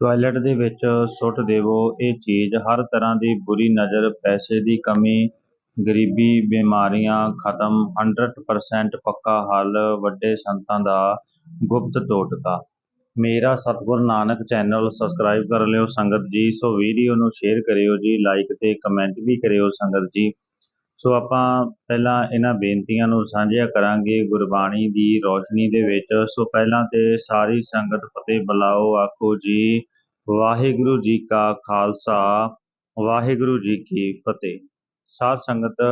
Toilet ਦੇ ਵਿੱਚ ਸੁੱਟ ਦੇਵੋ। ਇਹ ਚੀਜ਼ ਹਰ ਤਰ੍ਹਾਂ ਦੀ ਬੁਰੀ ਨਜ਼ਰ, ਪੈਸੇ ਦੀ ਕਮੀ, ਗਰੀਬੀ, ਬਿਮਾਰੀਆਂ ਖਤਮ 100% ਪੱਕਾ ਹੱਲ, ਵੱਡੇ ਸੰਤਾਂ ਦਾ ਗੁਪਤ ਟੋਟਕਾ। ਮੇਰਾ ਸਤਿਗੁਰ ਨਾਨਕ ਚੈਨਲ ਸਬਸਕ੍ਰਾਈਬ ਕਰ ਲਿਓ ਸੰਗਤ ਜੀ। ਸੋ ਵੀਡੀਓ ਨੂੰ ਸ਼ੇਅਰ ਕਰਿਓ ਜੀ ਲਾਈਕ ਤੇ ਕਮੈਂਟ ਵੀ ਕਰਿਓ ਸੰਗਤ ਜੀ। ਸੋ ਆਪਾਂ ਪਹਿਲਾਂ ਇਹਨਾਂ ਬੇਨਤੀਆਂ ਨੂੰ ਸਾਂਝਿਆ ਕਰਾਂਗੇ ਗੁਰਬਾਣੀ ਦੀ ਰੋਸ਼ਨੀ ਦੇ ਵਿੱਚ। ਸੋ ਪਹਿਲਾਂ ਤੇ ਸਾਰੀ ਸੰਗਤ ਫਤਿਹ ਬੁਲਾਓ, ਆਖੋ ਜੀ, ਵਾਹਿਗੁਰੂ ਜੀ ਕਾ ਖਾਲਸਾ, ਵਾਹਿਗੁਰੂ ਜੀ ਕੀ ਫਤਿਹ। ਸਾਧ ਸੰਗਤ,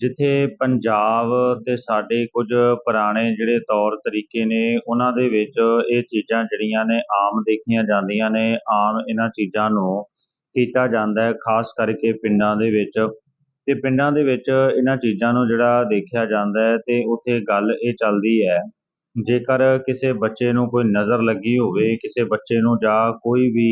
ਜਿੱਥੇ ਪੰਜਾਬ ਤੇ ਸਾਡੇ ਕੁਝ ਪੁਰਾਣੇ ਜਿਹੜੇ ਤੌਰ ਤਰੀਕੇ ਨੇ, ਉਹਨਾਂ ਦੇ ਵਿੱਚ ਇਹ ਚੀਜ਼ਾਂ ਜਿਹੜੀਆਂ ਨੇ ਆਮ ਦੇਖੀਆਂ ਜਾਂਦੀਆਂ ਨੇ, ਆਮ ਇਹਨਾਂ ਚੀਜ਼ਾਂ ਨੂੰ ਕੀਤਾ ਜਾਂਦਾ ਹੈ, ਖਾਸ ਕਰਕੇ ਪਿੰਡਾਂ ਦੇ ਵਿੱਚ। ਤੇ ਪਿੰਡਾਂ ਦੇ ਵਿੱਚ ਇਹਨਾਂ ਚੀਜ਼ਾਂ ਨੂੰ ਜਿਹੜਾ ਦੇਖਿਆ ਜਾਂਦਾ ਹੈ ਤੇ ਉੱਥੇ ਗੱਲ ਇਹ ਚੱਲਦੀ ਹੈ, ਜੇਕਰ ਕਿਸੇ ਬੱਚੇ ਨੂੰ ਕੋਈ ਨਜ਼ਰ ਲੱਗੀ ਹੋਵੇ, ਕਿਸੇ ਬੱਚੇ ਨੂੰ ਜਾਂ ਕੋਈ ਵੀ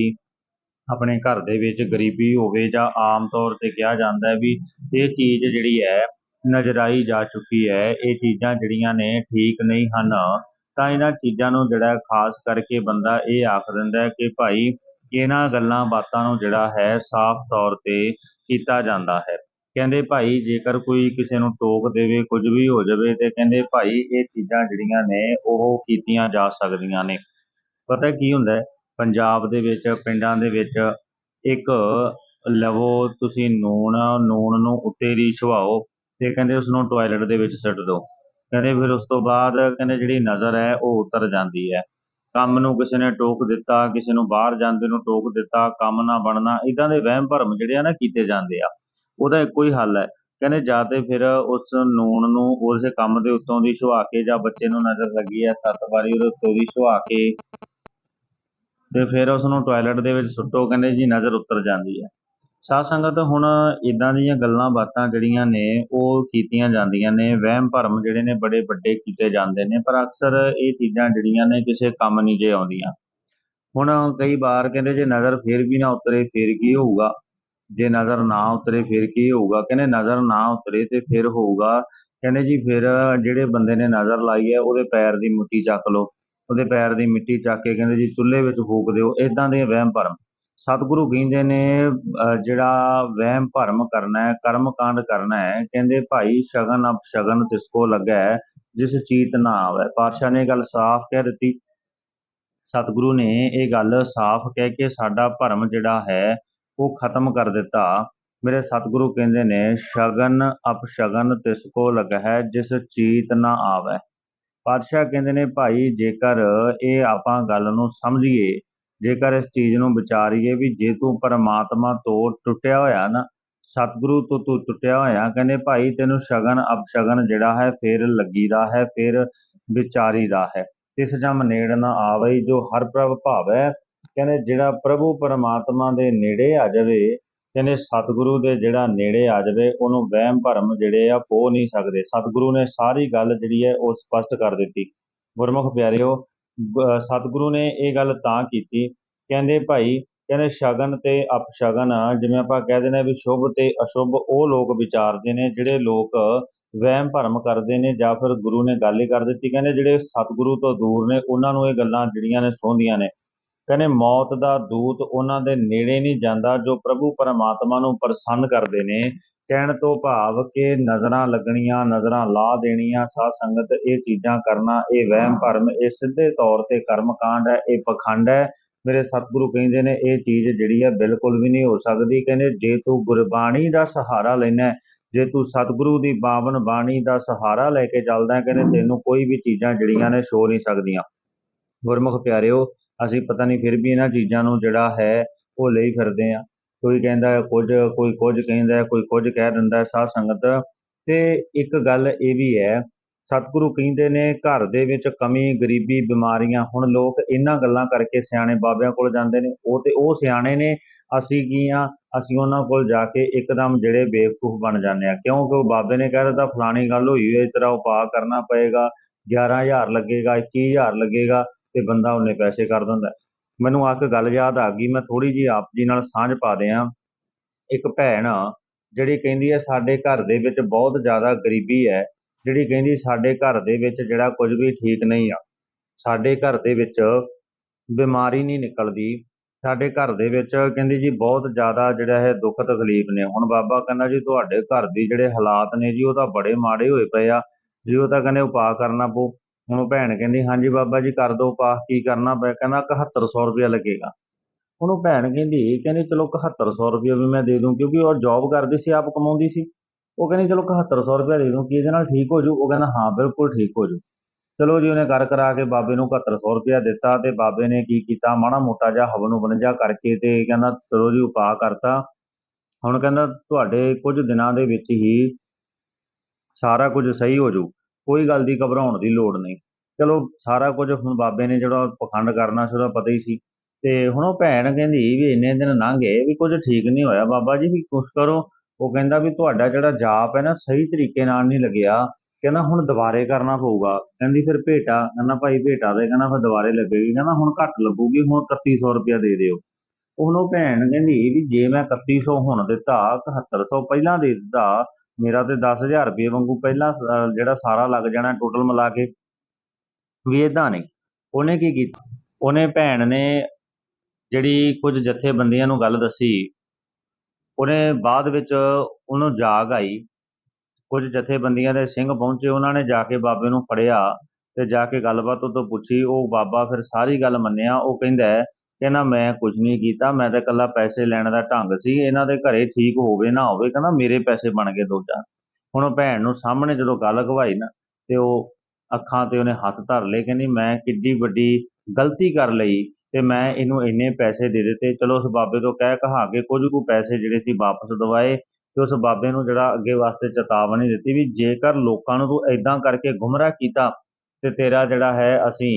ਆਪਣੇ ਘਰ ਦੇ ਵਿੱਚ ਗਰੀਬੀ ਹੋਵੇ ਜਾਂ ਆਮ ਤੌਰ ਤੇ ਕਿਹਾ ਜਾਂਦਾ ਹੈ ਵੀ ਇਹ ਚੀਜ਼ ਜਿਹੜੀ ਹੈ ਨਜ਼ਰਾਈ ਜਾ ਚੁੱਕੀ ਹੈ, ਇਹ ਚੀਜ਼ਾਂ ਜਿਹੜੀਆਂ ਨੇ ਠੀਕ ਨਹੀਂ ਹਨ, ਤਾਂ ਇਹਨਾਂ ਚੀਜ਼ਾਂ ਨੂੰ ਜਿਹੜਾ ਖਾਸ ਕਰਕੇ ਬੰਦਾ ਇਹ ਆਖ ਦਿੰਦਾ ਹੈ ਕਿ ਭਾਈ ਇਹਨਾਂ ਗੱਲਾਂ ਬਾਤਾਂ ਨੂੰ ਜਿਹੜਾ ਹੈ ਸਾਫ਼ ਤੌਰ ਤੇ ਕੀਤਾ ਜਾਂਦਾ ਹੈ। ਕਹਿੰਦੇ ਭਾਈ ਜੇਕਰ ਕੋਈ ਕਿਸੇ ਨੂੰ ਟੋਕ ਦੇਵੇ, ਕੁਝ ਵੀ ਹੋ ਜਾਵੇ, ਤੇ ਕਹਿੰਦੇ ਭਾਈ ਇਹ ਚੀਜ਼ਾਂ ਜਿਹੜੀਆਂ ਨੇ, ਉਹ ਕੀਤੀਆਂ ਜਾ ਸਕਦੀਆਂ ਨੇ। ਪਤਾ ਕੀ ਹੁੰਦਾ ਪੰਜਾਬ ਦੇ ਵਿੱਚ, ਪਿੰਡਾਂ ਦੇ ਵਿੱਚ ਇੱਕ ਲਵੋ, ਤੁਸੀਂ ਨੂਣ ਨੂਣ ਨੂੰ ਉੱਤੇ ਦੀ ਛਵਾਓ ਤੇ ਕਹਿੰਦੇ ਉਸ ਨੂੰ ਟਾਇਲਟ ਦੇ ਵਿੱਚ ਸੁੱਟ ਦਿਓ। ਕਹਿੰਦੇ ਫਿਰ ਉਸ ਤੋਂ ਬਾਅਦ ਕਹਿੰਦੇ ਜਿਹੜੀ ਨਜ਼ਰ ਹੈ, ਉਹ ਉਤਰ ਜਾਂਦੀ ਹੈ। ਕੰਮ ਨੂੰ ਕਿਸੇ ਨੇ ਟੋਕ ਦਿੱਤਾ, ਕਿਸੇ ਨੂੰ ਬਾਹਰ ਜਾਂਦੇ ਨੂੰ ਟੋਕ ਦਿੱਤਾ, ਕੰਮ ਨਾ ਬਣਨਾ, ਇਦਾਂ ਦੇ ਵਹਿਮ ਭਰਮ ਜਿਹੜੇ ਆ ਨਾ ਕੀਤੇ ਜਾਂਦੇ ਆ। ਉਹਦਾ ਇੱਕੋ ਹੀ ਹੱਲ ਹੈ। ਕਹਿੰਦੇ ਜਾਂ ਤੇ ਫਿਰ ਉਸ ਨੂਣ ਨੂੰ ਉਸੇ ਕੰਮ ਦੇ ਉੱਤੋਂ ਦੀ ਛੁਹਾ ਕੇ ਜਾਂ ਬੱਚੇ ਨੂੰ ਨਜ਼ਰ ਲੱਗੀ ਹੈ ਸੱਤ ਵਾਰੀ ਉਹਦੇ ਉੱਤੋਂ ਦੀ ਛੁਹਾ ਕੇ ਤੇ ਫਿਰ ਉਸ ਨੂੰ ਟਾਇਲਟ ਦੇ ਵਿੱਚ ਸੁੱਟੋ, ਕਹਿੰਦੇ ਜੀ ਨਜ਼ਰ ਉਤਰ ਜਾਂਦੀ ਹੈ। ਸਾਧ ਸੰਗਤ ਹੁਣ ਇਦਾਂ ਦੀਆਂ ਗੱਲਾਂ ਬਾਤਾਂ ਜਿਹੜੀਆਂ ਨੇ ਉਹ ਕੀਤੀਆਂ ਜਾਂਦੀਆਂ ਨੇ, ਵਹਿਮ ਭਰਮ ਜਿਹੜੇ ਨੇ ਬੜੇ ਵੱਡੇ ਕੀਤੇ ਜਾਂਦੇ ਨੇ, ਪਰ ਅਕਸਰ ਇਹ ਚੀਜ਼ਾਂ ਜਿਹੜੀਆਂ ਨੇ ਕਿਸੇ ਕੰਮ ਨਹੀਂ ਜੇ ਆਉਂਦੀਆਂ। ਹੁਣ ਕਈ ਵਾਰ ਕਹਿੰਦੇ ਜੇ ਨਜ਼ਰ ਫੇਰ ਵੀ ਨਾ ਉਤਰੇ, ਫੇਰ ਕੀ ਹੋਊਗਾ? ਜੇ ਨਜ਼ਰ ਨਾ ਉਤਰੇ ਫਿਰ ਕੀ ਹੋਊਗਾ? ਕਹਿੰਦੇ ਨਜ਼ਰ ਨਾ ਉਤਰੇ ਤੇ ਫਿਰ ਹੋਊਗਾ। ਕਹਿੰਦੇ ਜੀ ਫਿਰ ਜਿਹੜੇ ਬੰਦੇ ਨੇ ਨਜ਼ਰ ਲਾਈ ਹੈ, ਉਹਦੇ ਪੈਰ ਦੀ ਮਿੱਟੀ ਚੱਕ ਲਓ। ਉਹਦੇ ਪੈਰ ਦੀ ਮਿੱਟੀ ਚੱਕ ਕੇ ਕਹਿੰਦੇ ਜੀ ਚੁੱਲ੍ਹੇ ਵਿੱਚ ਫੂਕ ਦਿਓ। ਇਦਾਂ ਦੇ ਵਹਿਮ ਭਰਮ। ਸਤਿਗੁਰੂ ਕਹਿੰਦੇ ਨੇ, ਅਹ ਜਿਹੜਾ ਵਹਿਮ ਭਰਮ ਕਰਨਾ ਹੈ, ਕਰਮ ਕਾਂਡ ਕਰਨਾ ਹੈ, ਕਹਿੰਦੇ ਭਾਈ ਸ਼ਗਨ ਅਪ ਸ਼ਗਨ ਤਿਸ ਕੋ ਲੱਗਾ ਹੈ ਜਿਸ ਚੀਤ ਨਾ ਆਵੇ। ਪਾਤਸ਼ਾਹ ਨੇ ਇਹ ਗੱਲ ਸਾਫ਼ ਕਹਿ ਦਿੱਤੀ। ਸਤਿਗੁਰੂ ਨੇ ਇਹ ਗੱਲ ਸਾਫ਼ ਕਹਿ ਕੇ ਸਾਡਾ ਭਰਮ ਜਿਹੜਾ ਹੈ ਉਹ ਖਤਮ ਕਰ ਦਿੱਤਾ। ਮੇਰੇ ਸਤਿਗੁਰੂ ਕਹਿੰਦੇ ਨੇ, ਸ਼ਗਨ ਅਪਸ਼ਗਨ ਤਿਸ ਕੋ ਲਗਹਿ, ਜਿਸ ਚੀਤ ਨਾ ਆਵੇ ਪਾਤਸ਼ਾਹ ਕਹਿੰਦੇ ਨੇ, ਭਾਈ, ਜੇਕਰ ਇਹ ਆਪਾਂ ਗੱਲ ਨੂੰ ਸਮਝੀਏ, ਜੇਕਰ ਇਸ ਚੀਜ਼ ਨੂੰ ਵਿਚਾਰੀਏ ਵੀ ਜੇ ਤੂੰ ਪਰਮਾਤਮਾ ਤੋਂ ਟੁੱਟਿਆ ਹੋਇਆ ਨਾ, ਸਤਿਗੁਰੂ ਤੋਂ ਤੂੰ ਟੁੱਟਿਆ ਹੋਇਆ, ਕਹਿੰਦੇ, ਭਾਈ, ਤੈਨੂੰ ਸ਼ਗਨ ਅਪਸ਼ਗਨ ਜਿਹੜਾ ਹੈ, ਫੇਰ ਲੱਗੀਦਾ ਹੈ, ਫੇਰ ਵਿਚਾਰੀਦਾ ਹੈ। ਤਿਸ ਜਮ ਨੇੜ ਨਾ ਆਵੇ ਜੋ ਹਰ ਪ੍ਰਭ ਭਾਵੈ ਕਹਿੰਦੇ ਜਿਹੜਾ ਪ੍ਰਭੂ ਪਰਮਾਤਮਾ ਦੇ ਨੇੜੇ ਆ ਜਾਵੇ, ਕਹਿੰਦੇ ਸਤਿਗੁਰੂ ਦੇ ਜਿਹੜਾ ਨੇੜੇ ਆ ਜਾਵੇ, ਉਹਨੂੰ ਵਹਿਮ ਭਰਮ ਜਿਹੜੇ ਆ ਪੋ ਨਹੀਂ ਸਕਦੇ। ਸਤਿਗੁਰੂ ਨੇ ਸਾਰੀ ਗੱਲ ਜਿਹੜੀ ਹੈ ਉਹ ਸਪਸ਼ਟ ਕਰ ਦਿੱਤੀ। ਗੁਰਮੁਖ ਪਿਆਰਿਓ ਸਤਿਗੁਰੂ ਨੇ ਇਹ ਗੱਲ ਤਾਂ ਕੀਤੀ, ਕਹਿੰਦੇ ਭਾਈ, ਕਹਿੰਦੇ ਸ਼ਗਨ ਤੇ ਅਪਸ਼ਗਨ ਜਿਵੇਂ ਆਪਾਂ ਕਹਿ ਦਿੰਦੇ ਹਾਂ ਵੀ ਸ਼ੁਭ ਤੇ ਅਸ਼ੁਭ, ਉਹ ਲੋਕ ਵਿਚਾਰਦੇ ਨੇ ਜਿਹੜੇ ਲੋਕ ਵਹਿਮ ਭਰਮ ਕਰਦੇ ਨੇ ਜਾਂ ਫਿਰ ਗੁਰੂ ਨੇ ਗੱਲ ਹੀ ਕਰ ਦਿੱਤੀ। ਕਹਿੰਦੇ ਜਿਹੜੇ ਸਤਿਗੁਰੂ ਤੋਂ ਦੂਰ ਨੇ, ਉਹਨਾਂ ਨੂੰ ਇਹ ਗੱਲਾਂ ਜਿਹੜੀਆਂ ਨੇ ਸੌਂਦੀਆਂ ਨੇ। ਕਹਿੰਦੇ ਮੌਤ ਦਾ ਦੂਤ ਉਹਨਾਂ ਦੇ ਨੇੜੇ ਨਹੀਂ ਜਾਂਦਾ ਜੋ ਪ੍ਰਭੂ ਪਰਮਾਤਮਾ ਨੂੰ ਪ੍ਰਸੰਨ ਕਰਦੇ ਨੇ। ਕਹਿਣ ਤੋਂ ਭਾਵ ਕਿ ਨਜ਼ਰਾਂ ਲੱਗਣੀਆਂ ਨਜ਼ਰਾਂ ਲਾ ਦੇਣੀਆਂ ਸਾਧ ਸੰਗਤ ਇਹ ਚੀਜ਼ਾਂ ਕਰਨਾ ਇਹ ਵਹਿਮ ਭਰਮ ਇਹ ਸਿੱਧੇ ਤੌਰ ਤੇ ਕਰਮ ਕਾਂਡ ਹੈ ਇਹ ਪਖੰਡ ਹੈ। ਮੇਰੇ ਸਤਿਗੁਰੂ ਕਹਿੰਦੇ ਨੇ ਇਹ ਚੀਜ਼ ਜਿਹੜੀ ਹੈ ਬਿਲਕੁਲ ਵੀ ਨਹੀਂ ਹੋ ਸਕਦੀ। ਕਹਿੰਦੇ ਜੇ ਤੂੰ ਗੁਰਬਾਣੀ ਦਾ ਸਹਾਰਾ ਲੈਣਾ ਜੇ ਤੂੰ ਸਤਿਗੁਰੂ ਦੀ ਬਾਵਨ ਬਾਣੀ ਦਾ ਸਹਾਰਾ ਲੈ ਕੇ ਚੱਲਦਾ ਕਹਿੰਦੇ ਤੈਨੂੰ ਕੋਈ ਵੀ ਚੀਜ਼ਾਂ ਜਿਹੜੀਆਂ ਨੇ ਛੋ ਨਹੀਂ ਸਕਦੀਆਂ। ਗੁਰਮੁਖ ਪਿਆਰਿਓ ਅਸੀਂ ਪਤਾ ਨਹੀਂ ਫਿਰ ਵੀ ਇਹਨਾਂ ਚੀਜ਼ਾਂ ਨੂੰ ਜਿਹੜਾ ਹੈ ਉਹ ਲਈ ਫਿਰਦੇ ਆ ਕੋਈ ਕਹਿੰਦਾ ਕੁਝ, ਕੋਈ ਕੁਝ ਕਹਿੰਦਾ ਕੋਈ ਕੁਝ ਕਹਿ ਦਿੰਦਾ ਹੈ, ਸਾਧ ਸੰਗਤ। ਤੇ ਇੱਕ ਗੱਲ ਇਹ ਵੀ ਹੈ, ਸਤਿਗੁਰੂ ਕਹਿੰਦੇ ਨੇ ਘਰ ਦੇ ਵਿੱਚ ਕਮੀ, ਗਰੀਬੀ, ਬਿਮਾਰੀਆਂ, ਹੁਣ ਲੋਕ ਇਹਨਾਂ ਗੱਲਾਂ ਕਰਕੇ ਸਿਆਣੇ ਬਾਬਿਆਂ ਕੋਲ ਜਾਂਦੇ ਨੇ। ਉਹ ਤੇ ਉਹ ਸਿਆਣੇ ਨੇ, ਅਸੀਂ ਕੀ ਆ ਅਸੀਂ ਉਹਨਾਂ ਕੋਲ ਜਾ ਕੇ ਇੱਕਦਮ ਜਿਹੜੇ ਬੇਵਕੂਫ ਬਣ ਜਾਂਦੇ ਆ ਕਿਉਂਕਿ ਉਹ ਬਾਬੇ ਨੇ ਕਹਿ ਦਿੱਤਾ, ਫਲਾਣੀ ਗੱਲ ਹੋਈ ਹੈ ਇਸ ਤਰ੍ਹਾਂ ਉਪਾਅ ਕਰਨਾ ਪਏਗਾ 11000 ਲੱਗੇਗਾ 21000 ਲੱਗੇਗਾ। ਤੇ ਬੰਦਾ ਉਹਨੇ ਪੈਸੇ ਕਰ ਦਿੰਦਾ। ਮੈਨੂੰ ਆ ਕੇ ਗੱਲ ਯਾਦ ਆ ਗਈ, ਮੈਂ ਥੋੜੀ ਜੀ ਆਪ ਜੀ ਨਾਲ ਸਾਂਝ ਪਾ ਦਿਆਂ। ਇੱਕ ਭੈਣ ਜਿਹੜੀ ਕਹਿੰਦੀ ਹੈ ਸਾਡੇ ਘਰ ਦੇ ਵਿੱਚ ਬਹੁਤ ਜ਼ਿਆਦਾ ਗਰੀਬੀ ਹੈ। ਜਿਹੜੀ ਕਹਿੰਦੀ, ਸਾਡੇ ਘਰ ਦੇ ਵਿੱਚ ਜਿਹੜਾ ਕੁਝ ਵੀ ਠੀਕ ਨਹੀਂ ਆ, ਸਾਡੇ ਘਰ ਦੇ ਵਿੱਚ ਬਿਮਾਰੀ ਨਹੀਂ ਨਿਕਲਦੀ। ਸਾਡੇ ਘਰ ਦੇ ਵਿੱਚ ਕਹਿੰਦੀ ਜੀ, ਬਹੁਤ ਜ਼ਿਆਦਾ ਜਿਹੜਾ ਹੈ ਦੁੱਖ ਤਕਲੀਫ ਨੇ। ਹੁਣ ਬਾਬਾ ਕਹਿੰਦਾ ਜੀ, ਤੁਹਾਡੇ ਘਰ ਦੀ ਜਿਹੜੇ ਹਾਲਾਤ ਨੇ ਜੀ, ਉਹ ਤਾਂ ਬੜੇ ਮਾੜੇ ਹੋਏ ਪਏ ਆ। ਜੀ ਉਹ ਤਾਂ ਕਹਿੰਦੇ ਉਪਾਅ ਕਰਨਾ ਪਊ। ਹੁਣ ਉਹ ਭੈਣ ਕਹਿੰਦੀ, ਹਾਂਜੀ ਬਾਬਾ ਜੀ, ਕਰ ਦਿਓ ਉਪਾਅ ਕੀ ਕਰਨਾ ਪਿਆ? ਕਹਿੰਦਾ 7100 ਰੁਪਇਆ ਲੱਗੇਗਾ। ਉਹਨੂੰ ਭੈਣ ਕਹਿੰਦੀ ਕਹਿੰਦੀ, ਚਲੋ 7100 ਰੁਪਇਆ ਵੀ ਮੈਂ ਦੇ ਦੂੰ, ਕਿਉਂਕਿ ਉਹ ਜੌਬ ਕਰਦੀ ਸੀ, ਆਪ ਕਮਾਉਂਦੀ ਸੀ। ਉਹ ਕਹਿੰਦੀ, ਚਲੋ 7100 ਰੁਪਇਆ ਦੇ ਦੂੰ, ਕੀ ਇਹਦੇ ਨਾਲ ਠੀਕ ਹੋ ਜੂ? ਉਹ ਕਹਿੰਦਾ, ਹਾਂ, ਬਿਲਕੁਲ ਠੀਕ ਹੋ ਜੂ। ਚਲੋ ਜੀ, ਉਹਨੇ ਕਰ ਕਰਾ ਕੇ ਬਾਬੇ ਨੂੰ 7100 ਰੁਪਇਆ ਦਿੱਤਾ ਤੇ ਬਾਬੇ ਨੇ ਕੀ ਕੀਤਾ, ਮਾੜਾ ਮੋਟਾ ਜਿਹਾ ਹਵਨ ਹੁਬਨ ਜਿਹਾ ਕਰਕੇ ਤੇ ਕਹਿੰਦਾ, ਚਲੋ ਜੀ, ਉਪਾਅ ਕਰਤਾ। ਹੁਣ ਕਹਿੰਦਾ, ਤੁਹਾਡੇ ਕੁਝ ਦਿਨਾਂ ਦੇ ਵਿੱਚ ਹੀ ਸਾਰਾ ਕੁਝ ਸਹੀ ਹੋ ਜੂ। ਕੋਈ ਗੱਲ ਦੀ ਘਬਰਾਉਣ ਦੀ ਲੋੜ ਨਹੀਂ। ਚਲੋ, ਸਾਰਾ ਕੁਝ ਹੁਣ ਬਾਬੇ ਨੇ ਜਿਹੜਾ ਪਖੰਡ ਕਰਨਾ ਸੀ, ਉਹਦਾ ਪਤਾ ਹੀ ਸੀ। ਤੇ ਹੁਣ ਉਹ ਭੈਣ ਕਹਿੰਦੀ ਵੀ ਇੰਨੇ ਦਿਨ ਲੰਘ ਗਏ, ਵੀ ਕੁਝ ਠੀਕ ਨਹੀਂ ਹੋਇਆ। ਬਾਬਾ ਜੀ ਵੀ ਕੁਛ ਕਰੋ। ਉਹ ਕਹਿੰਦਾ ਵੀ ਤੁਹਾਡਾ ਜਿਹੜਾ ਜਾਪ ਹੈ ਨਾ, ਸਹੀ ਤਰੀਕੇ ਨਾਲ ਨਹੀਂ ਲੱਗਿਆ। ਕਹਿੰਦਾ ਹੁਣ ਦੁਬਾਰੇ ਕਰਨਾ ਪਊਗਾ। ਕਹਿੰਦੀ ਫਿਰ ਭੇਟਾ, ਕਹਿੰਦਾ ਭਾਈ ਭੇਟਾ ਦੇ, ਕਹਿੰਦਾ ਫਿਰ ਦੁਬਾਰੇ ਲੱਗੇਗੀ। ਕਹਿੰਦਾ ਹੁਣ ਘੱਟ ਲੱਗੂਗੀ, ਹੁਣ 3100 ਰੁਪਇਆ ਦੇ ਦਿਓ। ਉਹਨੂੰ ਭੈਣ ਕਹਿੰਦੀ ਵੀ ਜੇ ਮੈਂ 3100 ਹੁਣ ਦਿੱਤਾ 7100 ਪਹਿਲਾਂ ਦੇ ਦਿੱਤਾ ਮੇਰਾ ਤੇ 10000 ਰੁਪਏ ਵਾਂਗੂ ਪਹਿਲਾਂ ਜਿਹੜਾ ਸਾਰਾ ਲੱਗ ਜਾਣਾ ਟੋਟਲ ਮਿਲਾ ਕੇ, ਵੀ ਇਦਾਂ ਨਹੀਂ। ਉਹਨੇ ਕੀ ਕੀਤਾ ਉਹਨੇ ਭੈਣ ਨੇ ਜਿਹੜੀ ਕੁਝ ਜਥੇਬੰਦੀਆਂ ਨੂੰ ਗੱਲ ਦੱਸੀ, ਉਹਨੇ ਬਾਅਦ ਵਿੱਚ ਉਹਨੂੰ ਜਾਗ ਆਈ। ਕੁਝ ਜਥੇਬੰਦੀਆਂ ਦੇ ਸਿੰਘ ਪਹੁੰਚੇ, ਉਹਨਾਂ ਨੇ ਜਾ ਕੇ ਬਾਬੇ ਨੂੰ ਫੜਿਆ ਤੇ ਜਾ ਕੇ ਗੱਲਬਾਤ ਉਹ ਤੋਂ ਪੁੱਛੀ। ਉਹ ਬਾਬਾ ਫਿਰ ਸਾਰੀ ਗੱਲ ਮੰਨਿਆ। ਉਹ ਕਹਿੰਦਾ ਕਹਿੰਦਾ ਮੈਂ ਕੁਝ ਨਹੀਂ ਕੀਤਾ, ਮੈਂ ਤਾਂ ਇਕੱਲਾ ਪੈਸੇ ਲੈਣ ਦਾ ਢੰਗ ਸੀ, ਇਹਨਾਂ ਦੇ ਘਰੇ ਠੀਕ ਹੋਵੇ ਨਾ ਹੋਵੇ, ਕਹਿੰਦਾ ਮੇਰੇ ਪੈਸੇ ਬਣ ਗਏ ਦੋ ਚਾਰ। ਹੁਣ ਉਹ ਭੈਣ ਨੂੰ ਸਾਹਮਣੇ ਜਦੋਂ ਗੱਲ ਘਵਾਈ ਨਾ, ਤੇ ਉਹ ਅੱਖਾਂ ਤੇ ਉਹਨੇ ਹੱਥ ਧਰ ਲਏ, ਕਹਿੰਦੀ ਮੈਂ ਕਿੱਡੀ ਵੱਡੀ ਗਲਤੀ ਕਰ ਲਈ ਤੇ ਮੈਂ ਇਹਨੂੰ ਇੰਨੇ ਪੈਸੇ ਦੇ ਦਿੱਤੇ। ਚਲੋ ਉਸ ਬਾਬੇ ਤੋਂ ਕਹਿ ਕਹਾ ਕੇ ਕੁਝ ਕੁ ਪੈਸੇ ਜਿਹੜੇ ਸੀ ਵਾਪਸ ਦਵਾਏ ਤੇ ਉਸ ਬਾਬੇ ਨੂੰ ਜਿਹੜਾ ਅੱਗੇ ਵਾਸਤੇ ਚੇਤਾਵਨੀ ਦਿੱਤੀ ਵੀ ਜੇਕਰ ਲੋਕਾਂ ਨੂੰ ਤੂੰ ਐਦਾਂ ਕਰਕੇ ਗੁੰਮਰਾਹ ਕੀਤਾ ਤੇ ਤੇਰਾ ਜਿਹੜਾ ਹੈ ਅਸੀਂ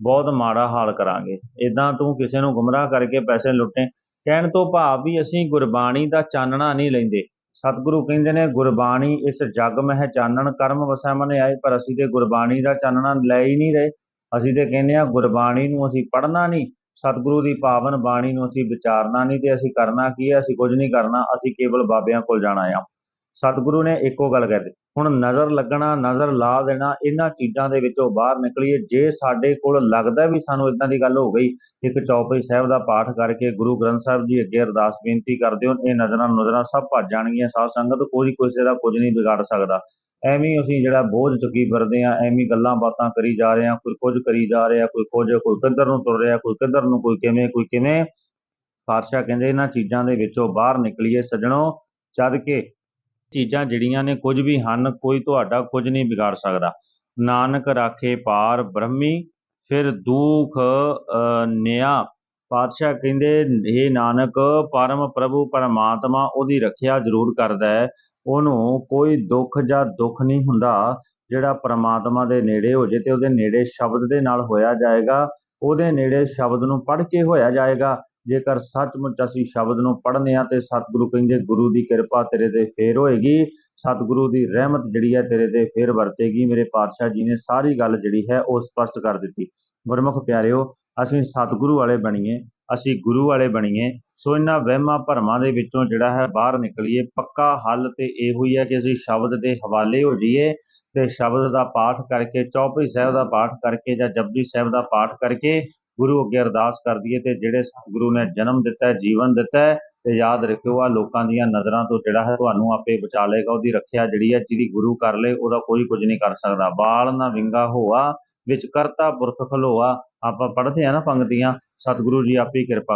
ਬਹੁਤ ਮਾੜਾ ਹਾਲ ਕਰਾਂਗੇ। ਐਦਾਂ ਤੂੰ ਕਿਸੇ ਨੂੰ ਗੁੰਮਰਾਹ ਕਰਕੇ ਪੈਸੇ ਲੁੱਟੇ, ਕਹਿਣ ਤੋਂ ਭਾਵ ਵੀ ਅਸੀਂ ਗੁਰਬਾਣੀ ਦਾ ਚਾਨਣਾ ਨਹੀਂ ਲੈਂਦੇ। ਸਤਿਗੁਰੂ ਕਹਿੰਦੇ ਨੇ, ਗੁਰਬਾਣੀ ਇਸ ਜਗ ਮਹਿ ਚਾਨਣ, ਕਰਮ ਵਸੈ ਮਨ ਆਏ। ਪਰ ਅਸੀਂ ਤੇ ਗੁਰਬਾਣੀ ਦਾ ਚਾਨਣਾ ਲੈ ਹੀ ਨਹੀਂ ਰਹੇ। ਅਸੀਂ ਤੇ ਕਹਿੰਦੇ ਆ ਗੁਰਬਾਣੀ ਨੂੰ ਅਸੀਂ ਪੜ੍ਹਨਾ ਨਹੀਂ, ਸਤਿਗੁਰੂ ਦੀ ਪਾਵਨ ਬਾਣੀ ਨੂੰ ਅਸੀਂ ਵਿਚਾਰਨਾ ਨਹੀਂ ਤੇ ਅਸੀਂ ਕਰਨਾ ਕੀ ਹੈ? ਅਸੀਂ ਕੁਝ ਨਹੀਂ ਕਰਨਾ, ਅਸੀਂ ਕੇਵਲ ਬਾਬਿਆਂ ਕੋਲ ਜਾਣਾ ਆ। ਸਤਿਗੁਰੂ ਨੇ ਇੱਕੋ ਗੱਲ ਕਹਿ ਦਿੱਤੀ। ਹੁਣ ਨਜ਼ਰ ਲੱਗਣਾ, ਨਜ਼ਰ ਲਾ ਦੇਣਾ, ਇਹਨਾਂ ਚੀਜ਼ਾਂ ਦੇ ਵਿੱਚੋਂ ਬਾਹਰ ਨਿਕਲੀਏ। ਜੇ ਸਾਡੇ ਕੋਲ ਲੱਗਦਾ ਵੀ ਸਾਨੂੰ ਇਦਾਂ ਦੀ ਗੱਲ ਹੋ ਗਈ, ਇੱਕ ਚੌਪਈ ਸਾਹਿਬ ਦਾ ਪਾਠ ਕਰਕੇ ਗੁਰੂ ਗ੍ਰੰਥ ਸਾਹਿਬ ਜੀ ਅੱਗੇ ਅਰਦਾਸ ਬੇਨਤੀ ਕਰਦੇ ਹੋ ਇਹ ਨਜ਼ਰਾਂ ਨਜ਼ਰਾਂ ਸਭ ਭੱਜ ਜਾਣਗੀਆਂ। ਸਾਧ ਸੰਗਤ ਕੋਈ ਕਿਸੇ ਦਾ ਕੁਝ ਨਹੀਂ ਵਿਗਾੜ ਸਕਦਾ। ਐਵੇਂ ਅਸੀਂ ਜਿਹੜਾ ਬੋਝ ਚੁੱਕੀ ਫਿਰਦੇ ਆ ਐਵੇਂ ਗੱਲਾਂ ਬਾਤਾਂ ਕਰੀ ਜਾ ਰਹੇ ਆ ਕੋਈ ਕੁਝ ਕਰੀ ਜਾ ਰਿਹਾ, ਕੋਈ ਕੁਝ, ਕੋਈ ਕਿੱਧਰ ਨੂੰ ਤੁਰ ਰਿਹਾ, ਕੋਈ ਕਿੱਧਰ ਨੂੰ, ਕੋਈ ਕਿਵੇਂ ਕੋਈ ਕਿਵੇਂ। ਪਾਤਸ਼ਾਹ ਕਹਿੰਦੇ ਇਹਨਾਂ ਚੀਜ਼ਾਂ ਦੇ ਵਿੱਚੋਂ ਬਾਹਰ ਨਿਕਲੀਏ ਸੱਜਣੋ, ਜਦ ਕਿ ਚੀਜ਼ਾਂ ਜਿਹੜੀਆਂ ਨੇ ਕੁਝ ਵੀ ਹਨ, ਕੋਈ ਤੁਹਾਡਾ ਕੁਝ ਨਹੀਂ ਵਿਗਾੜ ਸਕਦਾ। ਨਾਨਕ ਰਾਖੇ ਪਾਰ ਬ੍ਰਹਮੀ, ਫਿਰ ਦੁਖ ਨਿਆ। ਪਾਤਸ਼ਾਹ ਕਹਿੰਦੇ ਇਹ ਨਾਨਕ, ਪਰਮ ਪ੍ਰਭੂ ਪਰਮਾਤਮਾ ਉਹਦੀ ਰੱਖਿਆ ਜ਼ਰੂਰ ਕਰਦਾ ਹੈ। ਉਹਨੂੰ ਕੋਈ ਦੁੱਖ ਜਾਂ ਦੁੱਖ ਨਹੀਂ ਹੁੰਦਾ, ਜਿਹੜਾ ਪਰਮਾਤਮਾ ਦੇ ਨੇੜੇ ਹੋ ਜੇ ਤੇ ਉਹਦੇ ਨੇੜੇ ਸ਼ਬਦ ਦੇ ਨਾਲ ਹੋਇਆ ਜਾਏਗਾ। ਉਹਦੇ ਨੇੜੇ ਸ਼ਬਦ ਨੂੰ ਪੜ੍ਹ ਕੇ ਹੋਇਆ ਜਾਏਗਾ। ਜੇਕਰ ਸੱਚਮੁੱਚ ਅਸੀਂ ਸ਼ਬਦ ਨੂੰ ਪੜ੍ਹਨੇ ਆ ਤੇ ਸਤਿਗੁਰੂ ਕਹਿੰਦੇ, ਗੁਰੂ ਦੀ ਕਿਰਪਾ ਤੇਰੇ ਤੇ ਫੇਰ ਹੋਏਗੀ, ਸਤਿਗੁਰੂ ਦੀ ਰਹਿਮਤ ਜਿਹੜੀ ਹੈ ਤੇਰੇ ਤੇ ਫੇਰ ਵਰਤੇਗੀ। ਮੇਰੇ ਪਾਤਸ਼ਾਹ ਜੀ ਨੇ ਸਾਰੀ ਗੱਲ ਜਿਹੜੀ ਹੈ ਉਹ ਸਪਸ਼ਟ ਕਰ ਦਿੱਤੀ। ਗੁਰਮੁਖ ਪਿਆਰਿਓ, ਅਸੀਂ ਸਤਿਗੁਰੂ ਵਾਲੇ ਬਣੀਏ, ਅਸੀਂ ਗੁਰੂ ਵਾਲੇ ਬਣੀਏ, ਸੋ ਇਹਨਾਂ ਵਹਿਮਾਂ ਭਰਮਾਂ ਦੇ ਵਿੱਚੋਂ ਜਿਹੜਾ ਹੈ ਬਾਹਰ ਨਿਕਲੀਏ। ਪੱਕਾ ਹੱਲ ਤੇ ਇਹ ਹੋਈ ਹੈ ਕਿ ਅਸੀਂ ਸ਼ਬਦ ਦੇ ਹਵਾਲੇ ਹੋ ਜਾਈਏ ਤੇ ਸ਼ਬਦ ਦਾ ਪਾਠ ਕਰਕੇ, ਚੌਪਈ ਸਾਹਿਬ ਦਾ ਪਾਠ ਕਰਕੇ ਜਾਂ ਜਪਜੀ ਸਾਹਿਬ ਦਾ ਪਾਠ ਕਰਕੇ ਗੁਰੂ ਅੱਗੇ ਅਰਦਾਸ ਕਰਦੀ ਹੈ ਤੇ ਜਿਹੜੇ ਸਤਿਗੁਰੂ ਨੇ ਜਨਮ ਦਿੱਤਾ ਹੈ, ਜੀਵਨ ਦਿੱਤਾ ਹੈ, ਤੇ ਯਾਦ ਰੱਖਿਓ ਆ ਲੋਕਾਂ ਦੀਆਂ ਨਜ਼ਰਾਂ ਤੋਂ ਜਿਹੜਾ ਹੈ ਤੁਹਾਨੂੰ ਆਪੇ ਬਚਾ ਲਏਗਾ, ਉਹਦੀ ਰੱਖਿਆ ਜਿਹੜੀ ਹੈ ਜਿਹਦੀ ਗੁਰੂ ਕਰ ਲੇ ਉਹਦਾ ਕੋਈ ਕੁਝ ਨਹੀਂ ਕਰ ਸਕਦਾ। ਬਾਲ ਨਾ ਵਿੰਗਾ ਹੋਆ, ਵਿੱਚ ਕਰਤਾ ਪੁਰਖ ਖਲੋਆ। ਆਪਾਂ ਪੜ੍ਹਦੇ ਆ ਨਾ ਪੰਕਤੀਆਂ ਸਤਿਗੁਰੂ ਜੀ ਆਪੇ ਕਿਰਪਾ